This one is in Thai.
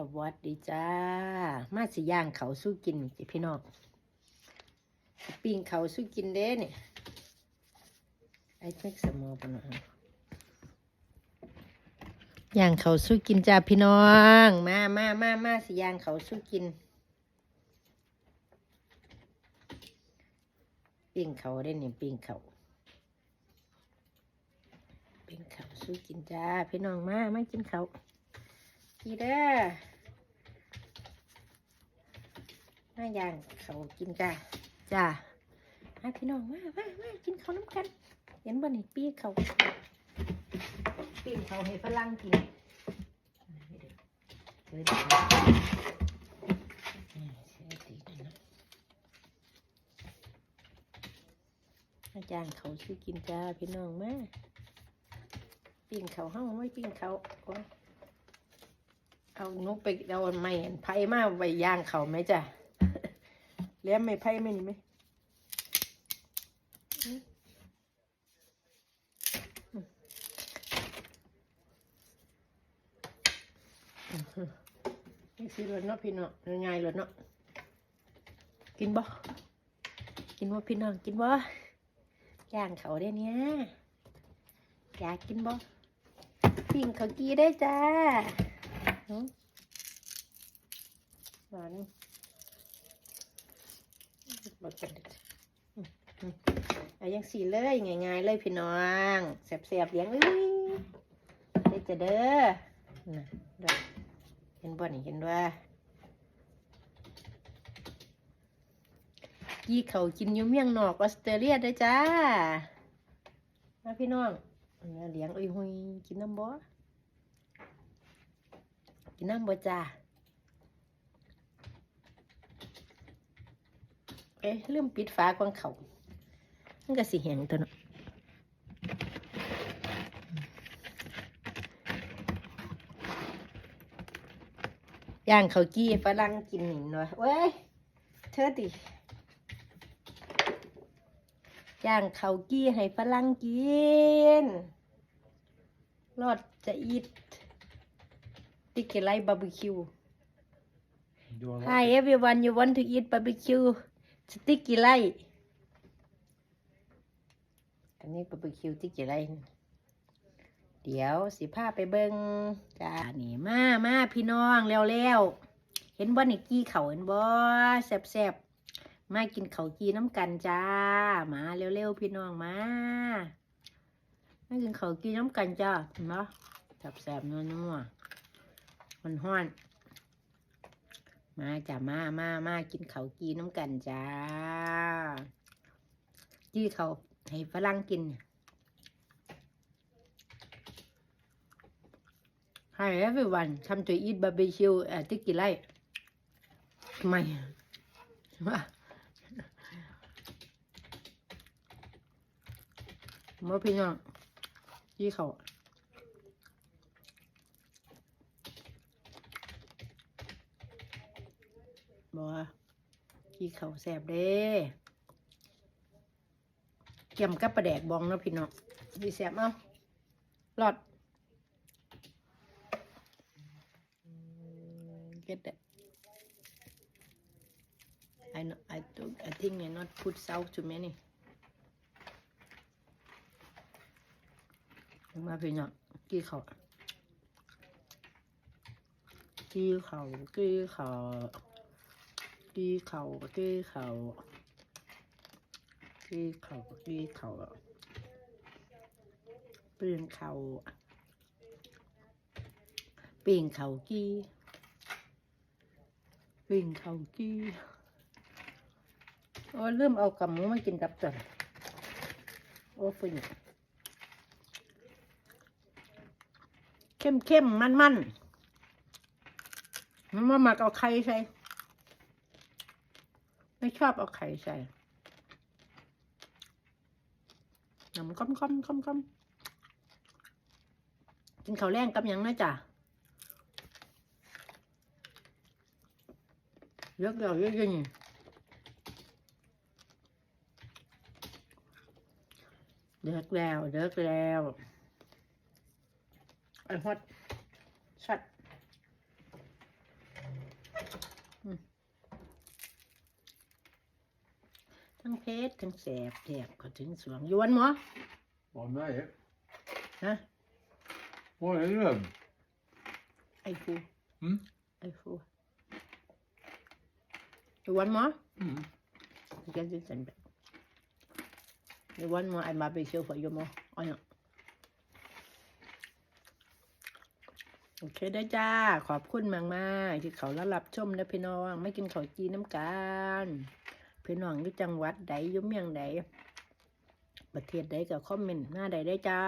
สวัสดีจ้า มาสิย่างเขาสู้กินจิพี่น้องปิ้งเขาสู้กินเด้เนี่ยไอ้เม็กสมอปนาะย่างเขาสู้กินจ้าพี่น้อง มามามามาสิย่างเขาสู้กินปิ้งเขาได้เนี่ยปิ้งเขาปิ้งเขาสู้กินจ้าพี่น้องมามากินเขาพี่เด้อ มาย่างเขากินจ้าจ้ามาพี่น้องมามามากินเขาน้ำกัน เห็นบ่นี่ปี้เขาปิ้งเขาให้ฝรั่งกินเดี๋ยวเดี๋ยวอืมเสียตีหน่อยนะอาจารย์เขาซื้อกินจ้าพี่น้องมาปิ้งเขาห้องไม่ปิ้งเขาโอ๊ยเอานุกไปเอาไม้อันไผ่มาไว้ย่างเขาไหมจ้ะ เลี้ยงไม่ไผ่ไหมนี่ไหมอืมอืมอืมนี่สิรถเนาะพี่น้องง่ายๆรถเนาะกินบ่กินบ่พี่น้องกินบ่ย่างเขาได้เนี่ยอยากกินบ่ปิ้งเขากีได้จ้าหึหวาน บดกันอืมอืมเอายังสีเลยง่ายๆเลยพี่น้องแสบๆเลี้ยงเอ้ยได้จะเด้อนะเด้อเห็นบ่นี่เห็นว่ายี่เขากินอยู่เมียงนอกออสเตรเลียได้จ้ามาพี่น้องเอาเลี้ยงเอ้ยหุยกินน้ำบ่กินน้ำบ่จ้า อ๊ะลืมปิดฝากวางเขามันก็สิแหงตัวเนาะย่างเขาวกี้ฝรั่งกินหนิหน่อยเว้ยเธอดิย่างเขาวกี้ให้ฝรั่งกินรอดจะอีทติกเกไลบาร์บีคิว You are Hi everyone you want to eat barbecue sticky l i อันนี้บาร์บีคิวติกเกไลเดี๋ยวสิพาไปเบิงจ้านี่มามาพี่น้องเร็วๆเห็นบ่นี่กี้เขาเห็นบ่แซ่บมากินเขากีน้ำกันจ้า มาเร็วๆพี่น้องมามากินเขากีน้ำกันจ้าเห็นปะแซ่บๆนัวๆมันห้อน มาจ้ามามามากินเขากีน้ำกันจ้ากี้เขาให้ฝรั่งกิน Hi everyone come to eat barbecue at Tiki Light ทำไมว่าเมื่อพี่น้องยี่เขา บอกว่ายี่เขาแสบเด้เกี่ยมกับประแดกบองเนาะพี่น้องดีแสบเอาหลอด get that I know I took I think I not put salt too many มาพี่น้องกี้เขากี้เขากี้เขา กี้เขากี้เขากี้เขากี้เขาเปลี่ยนเขาเปลี่ยนเขากี้ปีนเขากี้โอ้เริ่มเอากับหมูมากินกับตัวโอ้ปีนเข้มเข้มมันมันมันมามักเอาไข่ใส่ ไม่ชอบเอาไข่ใส่น้ำก้มก้มก้มก้มกินข้าวแรงกับยังนะจ๊ะเยอะเดียวเยอะยิ่งเดือกแล้วเดือกแล้วไอ้ฮอตชัด ทั้งเพชรทั้งแสบแถบเขาถึงสวงอยวนหมอ Var med jeg. ฮะ Var det løm? ไอ้ฟู Mm. ไอ้ฟูอยวนหมอ Mm. You can do send back. You want more? I'm barbecue for you more. Oh no. โอเคได้จ้า ขอบคุณมากมาก ๆ ที่เขารับรับชมนะพี่น้อง ไม่กินข้าวจีน้ำกัน พี่น้องอยู่จังหวัดใดยุ่มยังใดประเทศใดก็คอมเมนต์หน้าใดได้จ้า